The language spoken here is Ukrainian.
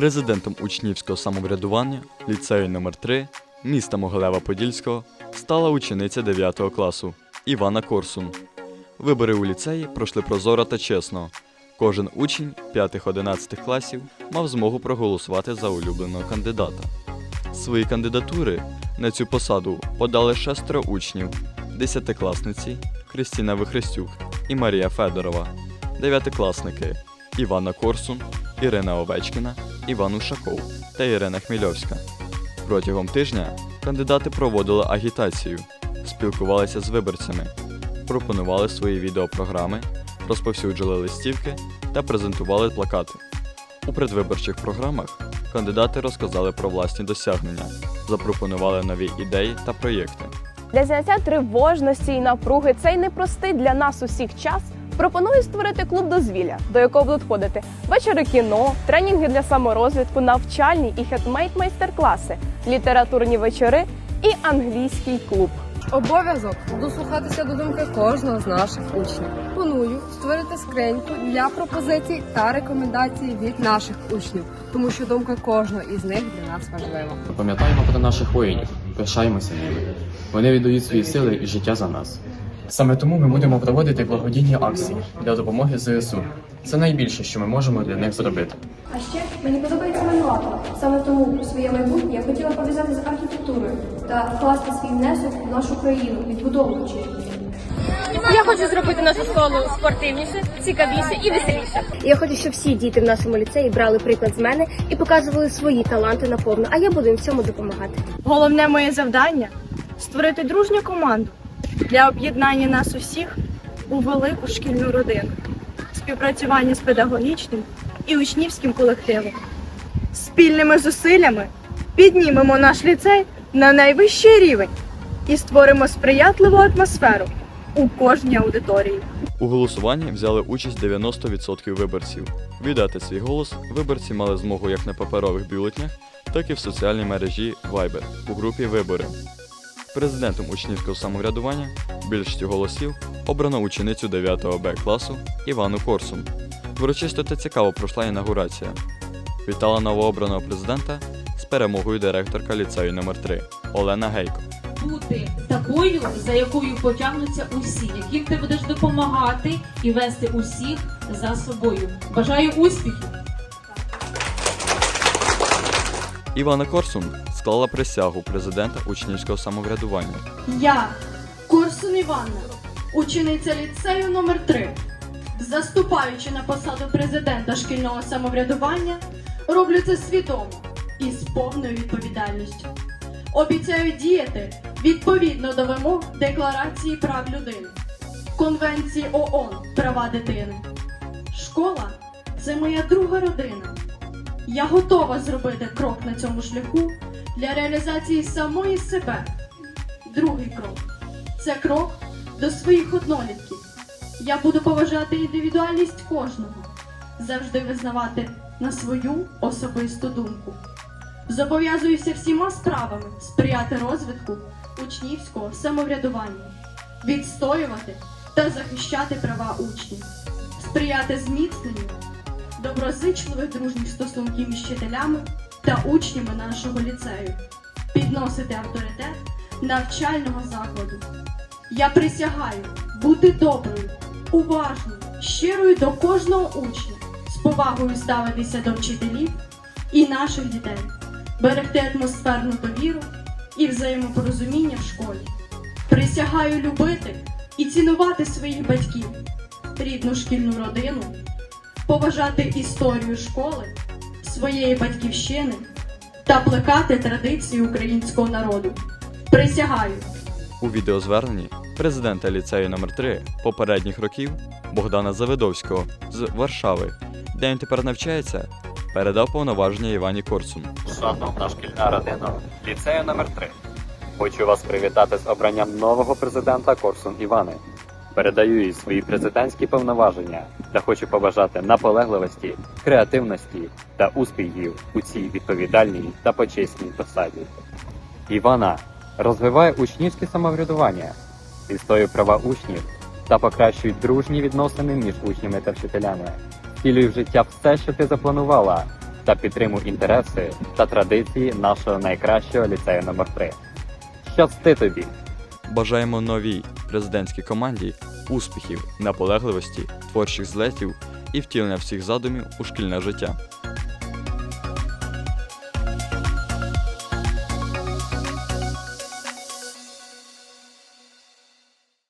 Президентом учнівського самоврядування ліцею номер 3 міста Могилева-Подільського стала учениця 9 класу Івана Корсун. Вибори у ліцеї пройшли прозоро та чесно. Кожен учень 5-11 класів мав змогу проголосувати за улюбленого кандидата. Свої кандидатури на цю посаду подали шестеро учнів: десятикласниці Кристіна Вихрестюк і Марія Федорова, дев'ятикласники Івана Корсун, Ірина Овечкіна, Іван Ушаков та Ірина Хмільовська. Протягом тижня кандидати проводили агітацію, спілкувалися з виборцями, пропонували свої відеопрограми, розповсюджували листівки та презентували плакати. У предвиборчих програмах кандидати розказали про власні досягнення, запропонували нові ідеї та проєкти. Для зняття тривожності і напруги цей непростий для нас усіх час. Пропоную створити клуб дозвілля, до якого будуть входити вечори кіно, тренінги для саморозвитку, навчальні і хендмейд майстер-класи, літературні вечори і англійський клуб. Обов'язок дослухатися до думки кожного з наших учнів. Планую створити скриньку для пропозицій та рекомендацій від наших учнів, тому що думка кожного із них для нас важлива. Пам'ятаємо про наших воїнів, пишаємося ними. Вони віддають свої сили і життя за нас. Саме тому ми будемо проводити благодійні акції для допомоги ЗСУ. Це найбільше, що ми можемо для них зробити. А ще мені подобається малювати. Саме тому своє майбутнє я хотіла пов'язати з архітектурою та вкласти свій внесок в нашу країну, відбудовуючи. Я хочу зробити нашу школу спортивніше, цікавіше і веселіше. Я хочу, щоб всі діти в нашому ліцеї брали приклад з мене і показували свої таланти наповну, а я буду їм в цьому допомагати. Головне моє завдання створити дружню команду для об'єднання нас усіх у велику шкільну родину, співпрацювання з педагогічним і учнівським колективом. Спільними зусиллями піднімемо наш ліцей на найвищий рівень і створимо сприятливу атмосферу у кожній аудиторії. У голосуванні взяли участь 90% виборців. Віддати свій голос виборці мали змогу як на паперових бюлетнях, так і в соціальній мережі Viber у групі Вибори. Президентом учнівського самоврядування більшістю голосів обрано ученицю 9 Б класу Івану Корсун. Урочисто та цікаво пройшла інаугурація. Вітала новообраного президента з перемогою директорка ліцею номер 3 Олена Гейко. бути такою, за якою потягнуться усі, яким ти будеш допомагати і вести усіх за собою. Бажаю успіхів! Івана Корсун склала присягу президента учнівського самоврядування. Я, Корсун Іванна, учениця ліцею номер 3 заступаючи на посаду президента шкільного самоврядування, роблю це свідомо і з повною відповідальністю. Обіцяю діяти відповідно до вимог Декларації прав людини, Конвенції ООН права дитини. Школа це моя друга родина. Я готова зробити крок на цьому шляху для реалізації самої себе. Другий крок це крок до своїх однолітків. Я буду поважати індивідуальність кожного, завжди визнавати на свою особисту думку. Зобов'язуюся всіма справами сприяти розвитку учнівського самоврядування, відстоювати та захищати права учнів, сприяти зміцненню доброзичливих дружніх стосунків між вчителями та учнями нашого ліцею, підносити авторитет навчального закладу. Я присягаю бути доброю, уважною, щирою до кожного учня, з повагою ставитися до вчителів і наших дітей, берегти атмосферну довіру і взаємопорозуміння в школі. Присягаю любити і цінувати своїх батьків, рідну шкільну родину, поважати історію школи, своєї батьківщини та плекати традиції українського народу. Присягаю. У відеозверненні президента ліцею номер 3 попередніх років Богдана Завидовського з Варшави, де він тепер навчається, передав повноваження Івані Корсун. Шановна шкільна родина, ліцею номер 3 Хочу вас привітати з обранням нового президента Корсун Івани. Передаю їй свої президентські повноваження та хочу побажати наполегливості, креативності та успіхів у цій відповідальній та почесній посаді. Івана розвиває учнівське самоврядування, відстоює права учнів та покращує дружні відносини між учнями та вчителями. Втілюй в життя все, що ти запланувала, та підтримуй інтереси та традиції нашого найкращого ліцею номер 3 Щасти тобі! Бажаємо новій президентській команді успіхів, наполегливості, творчих злетів і втілення всіх задумів у шкільне життя.